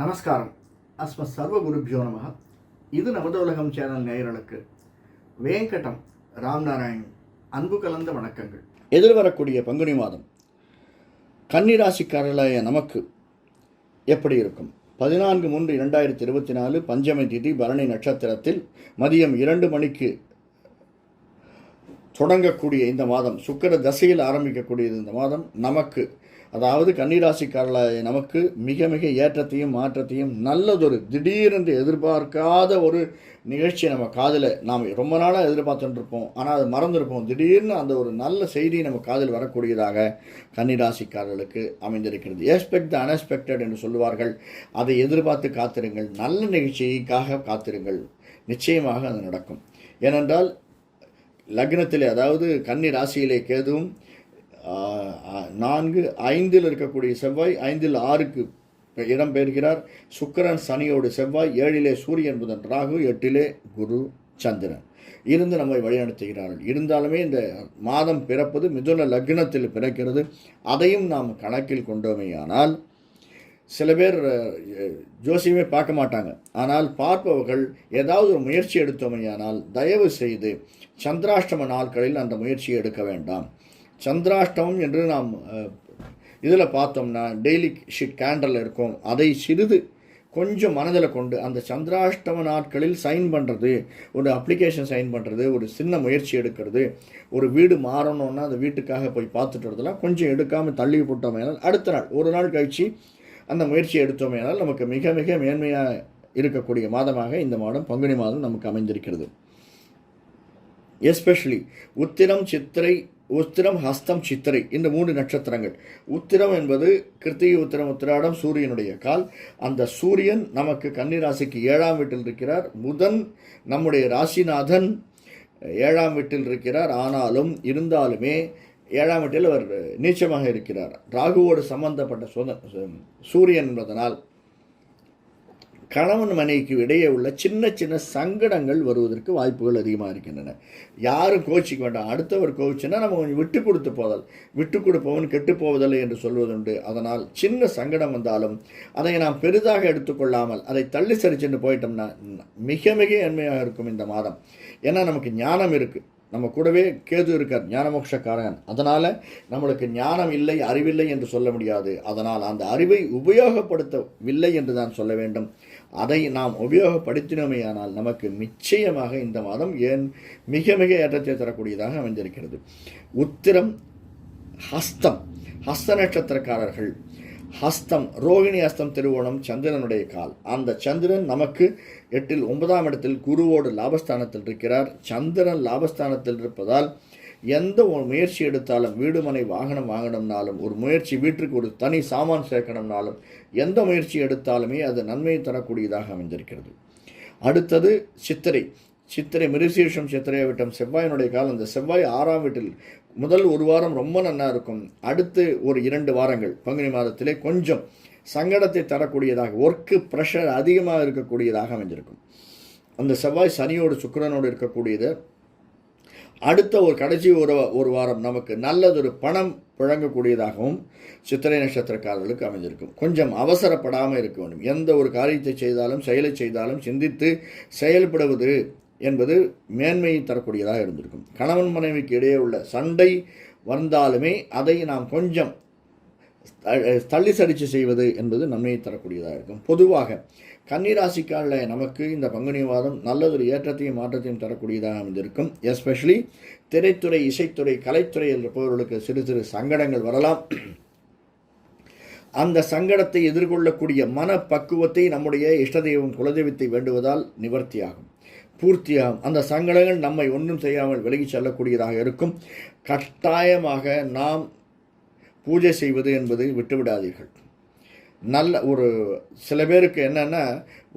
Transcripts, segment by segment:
நமஸ்காரம். அஸ்ம சர்வ குருபியோ நமக இது நமது சேனல் நேயர்களுக்கு வேங்கடம் ராம்நாராயண் அன்பு கலந்த வணக்கங்கள். எதிர்வரக்கூடிய பங்குனி மாதம் கன்னிராசிக்காரர்களாய நமக்கு எப்படி இருக்கும்? பதினான்கு மூன்று இரண்டாயிரத்தி இருபத்தி நாலு பஞ்சமி திதி பரணி நட்சத்திரத்தில் மதியம் இரண்டு மணிக்கு தொடங்கக்கூடிய இந்த மாதம். சுக்கிர தசையில் ஆரம்பிக்கக்கூடிய இந்த மாதம். நமக்கு அதாவது கன்னிராசிக்காரர்களாய நமக்கு மிக மிக ஏற்றத்தையும் மாற்றத்தையும் நல்லதொரு திடீரென்று எதிர்பார்க்காத ஒரு நிகழ்ச்சியை நம்ம காதில் நாம் ரொம்ப நாளாக எதிர்பார்த்துட்டுருப்போம். ஆனால் அது மறந்துருப்போம். திடீர்னு அந்த ஒரு நல்ல செய்தி நம்ம காதில் வரக்கூடியதாக கன்னிராசிக்காரர்களுக்கு அமைந்திருக்கிறது. எக்ஸ்பெக்ட் த அன்எக்ஸ்பெக்டட் என்று சொல்லுவார்கள். அதை எதிர்பார்த்து காத்திருங்கள். நல்ல நிகழ்ச்சிக்காக காத்திருங்கள். நிச்சயமாக அது நடக்கும். ஏனென்றால் லக்னத்திலே அதாவது கன்னி ராசியிலே கேதுவும் நான்கு ஐந்தில் இருக்கக்கூடிய செவ்வாய் ஐந்தில் ஆறுக்கு இடம் பெறுகிறார் சுக்கிரன் சனியோடு செவ்வாய் ஏழிலே சூரியன் புதன் ராகு எட்டிலே குரு சந்திரன். இருந்து நம்மை வழிநடத்துகிறார்கள். இருந்தாலுமே இந்த மாதம் பிறப்பது மிதுன லக்னத்தில் பிறக்கிறது. அதையும் நாம் கணக்கில் கொண்டோமேயானால் சில பேர் ஜோசியமே பார்க்க மாட்டாங்க. ஆனால் பார்ப்பவர்கள் ஏதாவது ஒரு முயற்சி எடுத்தோமையானால் தயவு செய்து சந்திராஷ்டம நாட்களில் அந்த முயற்சியை எடுக்க வேண்டாம். சந்திராஷ்டமம் என்று நாம் இதில் பார்த்தோம்னா டெய்லி ஷீட் கேண்டலில் இருக்கும். அதை சிறிது கொஞ்சம் மனதில் கொண்டு அந்த சந்திராஷ்டம நாட்களில் சைன் பண்ணுறது ஒரு அப்ளிகேஷன் சைன் பண்ணுறது ஒரு சின்ன முயற்சி எடுக்கிறது ஒரு வீடு மாறணும்னா அந்த வீட்டுக்காக போய் பார்த்துட்டு வரதெல்லாம் கொஞ்சம் எடுக்காமல் தள்ளி போட்டோமேனால் அடுத்த நாள் ஒரு நாள் கழித்து அந்த முயற்சியை எடுத்தோமேனால் நமக்கு மிக மிக மேன்மையாக இருக்கக்கூடிய மாதமாக இந்த மாதம் பங்குனி மாதம் நமக்கு அமைந்திருக்கிறது. எஸ்பெஷலி உத்திரம் சித்திரை உத்திரம் ஹஸ்தம் சித்திரை இந்த மூன்று நட்சத்திரங்கள். உத்திரம் என்பது கிருத்திகை உத்திரம் உத்திராடம் சூரியனுடைய கால். அந்த சூரியன் நமக்கு கன்னிராசிக்கு ஏழாம் வீட்டில் இருக்கிறார். முதன் நம்முடைய ராசிநாதன் ஏழாம் வீட்டில் இருக்கிறார். ஆனாலும் இருந்தாலுமே ஏழாம் வீட்டில் அவர் நீச்சமாக இருக்கிறார். ராகுவோடு சம்பந்தப்பட்ட சொந்த சூரியன் என்பதனால் கணவன் மனைவிக்கு இடையே உள்ள சின்ன சின்ன சங்கடங்கள் வருவதற்கு வாய்ப்புகள் அதிகமாக இருக்கின்றன. யாரும் கோச்சிக்க வேண்டாம். அடுத்தவர் கோவிச்சுன்னா நம்ம கொஞ்சம் விட்டு கொடுத்து போதல். விட்டு கொடுப்பவன் கெட்டு போவதில்லை என்று சொல்வதுண்டு அதனால் சின்ன சங்கடம் வந்தாலும் அதை நாம் பெரிதாக எடுத்துக்கொள்ளாமல் அதை தள்ளி சரிச்சுன்னு போயிட்டோம்னா மிக மிக நன்மையாக இருக்கும் இந்த மாதம். ஏன்னா நமக்கு ஞானம் இருக்குது நம்ம கூடவே கேது இருக்கார் ஞானமோக்ஷக்காரன் அதனால் நம்மளுக்கு ஞானம் இல்லை அறிவில்லை என்று சொல்ல முடியாது. அதனால் அந்த அறிவை உபயோகப்படுத்தவில்லை என்று தான் சொல்ல வேண்டும். அதை நாம் உபயோகப்படுத்தினோமேயானால் நமக்கு நிச்சயமாக இந்த மாதம் ஏன் மிக மிக ஏற்றத்தை தரக்கூடியதாக அமைந்திருக்கிறது. உத்திரம் ஹஸ்தம் ஹஸ்த நட்சத்திரக்காரர்கள். ஹஸ்தம் ரோகிணி ஹஸ்தம் திருவோணம் சந்திரனுடைய கால். அந்த சந்திரன் நமக்கு எட்டில் ஒன்பதாம் இடத்தில் குருவோடு லாபஸ்தானத்தில் இருக்கிறார். சந்திரன் லாபஸ்தானத்தில் இருப்பதால் எந்த ஒரு முயற்சி எடுத்தாலும் வீடு மனை வாகனம் வாங்கணும்னாலும் ஒரு முயற்சி வீட்டுக்கு ஒரு தனி சாமான் சேர்க்கணும்னாலும் எந்த முயற்சி எடுத்தாலுமே அது நன்மையை தரக்கூடியதாக அமைந்திருக்கிறது. அடுத்தது சித்திரை. சித்திரை மிருசீஷம் சித்திரை விட்டம் செவ்வாயினுடைய காலம் இந்த செவ்வாய் ஆறாம் வீட்டில் முதல் ஒரு வாரம் ரொம்ப நன்னா இருக்கும். அடுத்து ஒரு இரண்டு வாரங்கள் பங்குனி மாதத்திலே கொஞ்சம் சங்கடத்தை தரக்கூடியதாக ஒர்க்கு ப்ரெஷர் அதிகமாக இருக்கக்கூடியதாக அமைஞ்சிருக்கும் அந்த செவ்வாய் சனியோடு சுக்கரனோடு இருக்கக்கூடியது அடுத்த ஒரு கடைசி ஒரு ஒரு வாரம் நமக்கு நல்லதொரு பணம் புழங்கக்கூடியதாகவும் சித்திரை நட்சத்திரக்காரர்களுக்கு அமைஞ்சிருக்கும். கொஞ்சம் அவசரப்படாமல் இருக்க வேண்டும். எந்த ஒரு காரியத்தை செய்தாலும் செயலை செய்தாலும் சிந்தித்து செயல்படுவது என்பது மேன்மையை தரக்கூடியதாக இருந்திருக்கும். கணவன் மனைவிக்கு இடையே உள்ள சண்டை வந்தாலுமே அதை நாம் கொஞ்சம் தள்ளி சரிச்சு செய்வது என்பது நன்மையை தரக்கூடியதாக இருக்கும். பொதுவாக கன்னிராசிக்காரில் நமக்கு இந்த பங்குனி மாதம் நல்லதொரு ஏற்றத்தையும் மாற்றத்தையும் தரக்கூடியதாக அமைந்திருக்கும். எஸ்பெஷலி திரைத்துறை இசைத்துறை கலைத்துறை இருப்பவர்களுக்கு சிறு சிறு சங்கடங்கள் வரலாம். அந்த சங்கடத்தை எதிர்கொள்ளக்கூடிய மனப்பக்குவத்தை நம்முடைய இஷ்டதெய்வம் குலதெய்வத்தை வேண்டுவதால் நிவர்த்தியாகும். பூர்த்தியாகும். அந்த சங்கடங்கள் நம்மை ஒன்றும் செய்யாமல் விலகி செல்லக்கூடியதாக இருக்கும். கட்டாயமாக நாம் பூஜை செய்வது என்பது விட்டுவிடாதீர்கள். நல்ல ஒரு சில பேருக்கு என்னென்னா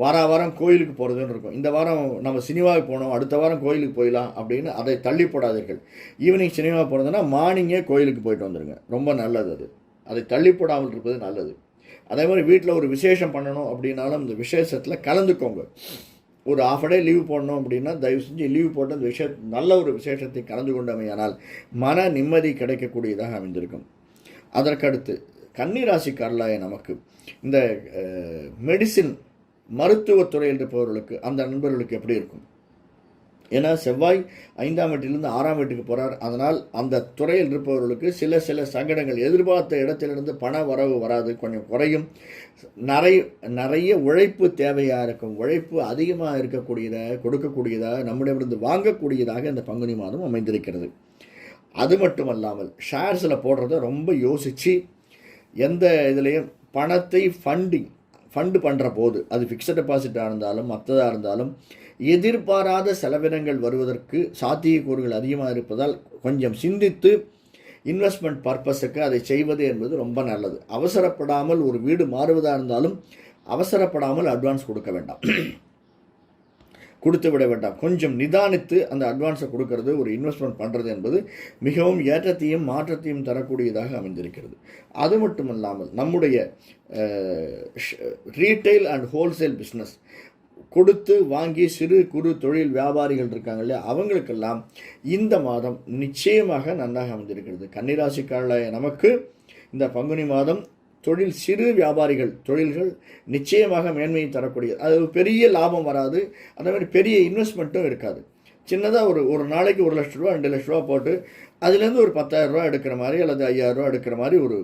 வார வாரம் கோயிலுக்கு போகிறதுன்னு இருக்கும். இந்த வாரம் நம்ம சினிமாவுக்கு போனோம் அடுத்த வாரம் கோயிலுக்கு போயிடலாம் அப்படின்னு அதை தள்ளி போடாதீர்கள். ஈவினிங் சினிமா போகிறதுனா மார்னிங்கே கோயிலுக்கு போயிட்டு வந்துடுங்க ரொம்ப நல்லது அது. அதை தள்ளி போடாமல் இருப்பது நல்லது. அதே மாதிரி வீட்டில் ஒரு விசேஷம் பண்ணணும் அப்படின்னாலும் இந்த விசேஷத்தில் கலந்துக்கோங்க. ஒரு ஆஃப் டே லீவ் போடணும் அப்படின்னா தயவு செஞ்சு லீவ் போட்டு அந்த விஷய நல்ல ஒரு விசேஷத்தை கலந்து கொண்டமையானால் மன நிம்மதி கிடைக்கக்கூடியதாக அமைந்திருக்கும். அதற்கடுத்து கன்னிராசிக்காரலாய நமக்கு இந்த மெடிசின் மருத்துவத்துறையில் இருப்பவர்களுக்கு அந்த நண்பர்களுக்கு எப்படி இருக்கும்? ஏன்னா செவ்வாய் ஐந்தாம் வீட்டிலிருந்து ஆறாம் வீட்டுக்கு போகிறார் அதனால் அந்த துறையில் இருப்பவர்களுக்கு சில சில சங்கடங்கள் எதிர்பார்த்த இடத்திலிருந்து பண வரவு வராது கொஞ்சம் குறையும். நிறைய நிறைய உழைப்பு தேவையாக இருக்கும். உழைப்பு அதிகமாக இருக்கக்கூடியதாக கொடுக்கக்கூடியதாக நம்மிடமிருந்து வாங்கக்கூடியதாக இந்த பங்குனி மாதம் அமைந்திருக்கிறது. அது மட்டுமல்லாமல் ஷேர்ஸில் போடுறத ரொம்ப யோசித்து எந்த இதுலேயும் பணத்தை ஃபண்டிங் ஃபண்டு பண்ணுற போது அது ஃபிக்ஸட் டெபாசிட்டாக இருந்தாலும் மற்றதாக இருந்தாலும் எதிர்பாராத செலவினங்கள் வருவதற்கு சாத்தியக்கூறுகள் அதிகமாக இருப்பதால் கொஞ்சம் சிந்தித்து இன்வெஸ்ட்மெண்ட் பர்பஸுக்கு அதை செய்வது என்பது ரொம்ப நல்லது. அவசரப்படாமல் ஒரு வீடு மாறுவதாக இருந்தாலும் அவசரப்படாமல் அட்வான்ஸ் கொடுக்க வேண்டாம். கொடுத்து விட வேண்டாம். கொஞ்சம் நிதானித்து அந்த அட்வான்ஸை கொடுக்கறது ஒரு இன்வெஸ்ட்மெண்ட் பண்ணுறது என்பது மிகவும் ஏற்றத்தையும் மாற்றத்தையும் தரக்கூடியதாக அமைந்திருக்கிறது. அது மட்டும் இல்லாமல் நம்முடைய ரீட்டைல் அண்ட் ஹோல்சேல் பிஸ்னஸ் கொடுத்து வாங்கி சிறு குறு தொழில் வியாபாரிகள் இருக்காங்க இல்லையா? அவங்களுக்கெல்லாம் இந்த மாதம் நிச்சயமாக நன்றாக அமைந்திருக்கிறது. கன்னிராசிக்காரர்களாய நமக்கு இந்த பங்குனி மாதம் தொழில் சிறு வியாபாரிகள் தொழில்கள் நிச்சயமாக மேன்மையை தரக்கூடியது. அது பெரிய லாபம் வராது. அதே மாதிரி பெரிய இன்வெஸ்ட்மெண்ட்டும் இருக்காது. சின்னதாக ஒரு ஒரு நாளைக்கு ஒரு லட்ச ரூபா ரெண்டு லட்ச ரூபா போட்டு அதுலேருந்து ஒரு பத்தாயிரம் ரூபா எடுக்கிற மாதிரி அல்லது ஐயாயிரம் ரூபா எடுக்கிற மாதிரி ஒரு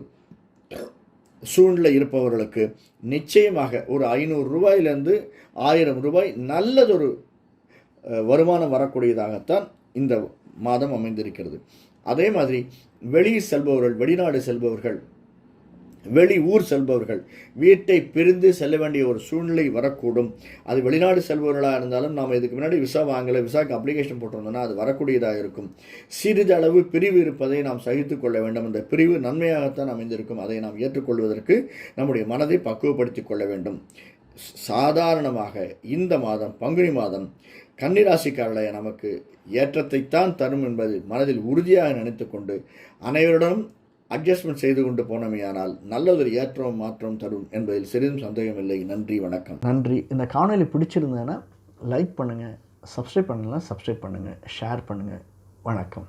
சூழ்நிலை இருப்பவர்களுக்கு நிச்சயமாக ஒரு ஐநூறு ரூபாயிலேருந்து ஆயிரம் ரூபாய் நல்லதொரு வருமானம் வரக்கூடியதாகத்தான் இந்த மாதம் அமைந்திருக்கிறது. அதே மாதிரி வெளியே செல்பவர்கள் வெளிநாடு செல்பவர்கள் வெளி ஊர் செல்பவர்கள். வீட்டை பிரிந்து செல்ல வேண்டிய ஒரு சூழ்நிலை வரக்கூடும். அது வெளிநாடு செல்பவர்களாக இருந்தாலும் நாம் இதுக்கு முன்னாடி விசா வாங்கலை விசாக்கு அப்ளிகேஷன் போட்டிருந்தோம்னா அது வரக்கூடியதாக இருக்கும். சிறிதளவு பிரிவு இருப்பதை நாம் சகித்து கொள்ள வேண்டும். அந்த பிரிவு நன்மையாகத்தான் அமைந்திருக்கும். அதை நாம் ஏற்றுக்கொள்வதற்கு நம்முடைய மனதை பக்குவப்படுத்திக் கொள்ள வேண்டும். சாதாரணமாக இந்த மாதம் பங்குனி மாதம் கன்னிராசிக்காரர்களைய நமக்கு ஏற்றத்தைத்தான் தரும் என்பது மனதில் உறுதியாக நினைத்து கொண்டு அனைவருடனும் அட்ஜஸ்ட்மெண்ட் செய்து கொண்டு போனமையானால் நல்லதொரு ஏற்றம் மாற்றம் தரும் என்பதில் சிறிதும் சந்தேகமில்லை நன்றி வணக்கம். நன்றி. இந்த காணொலி பிடிச்சிருந்தேன்னா லைக் பண்ணுங்கள் சப்ஸ்கிரைப் பண்ணலாம் சப்ஸ்கிரைப் பண்ணுங்கள் ஷேர் பண்ணுங்கள் வணக்கம்.